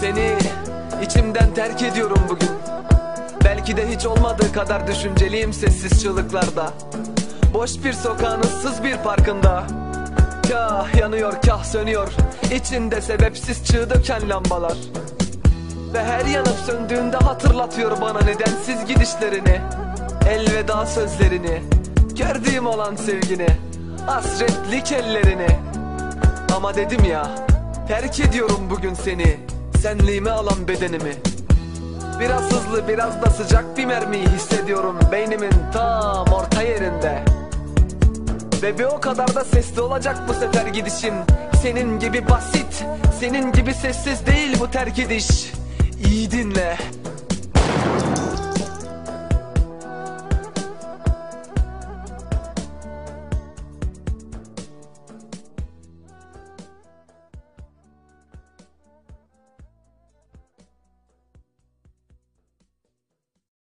Seni içimden terk ediyorum bugün. Belki de hiç olmadığı kadar düşünceliyim sessiz çığlıklarda. Boş bir sokağın ıssız bir parkında. Kah yanıyor kah sönüyor. İçinde sebepsiz çığ döken lambalar. Ve her yanıp söndüğünde hatırlatıyor bana nedensiz gidişlerini. Elveda sözlerini Gördüğüm olan sevgini Hasretlik ellerini. Ama dedim ya Terk ediyorum bugün seni Senliğime alan bedenimi. Biraz hızlı biraz da sıcak bir mermiyi hissediyorum Beynimin tam orta yerinde. Ve bir o kadar da sesli olacak bu sefer gidişim Senin gibi basit Senin gibi sessiz değil bu terk ediş İyi dinle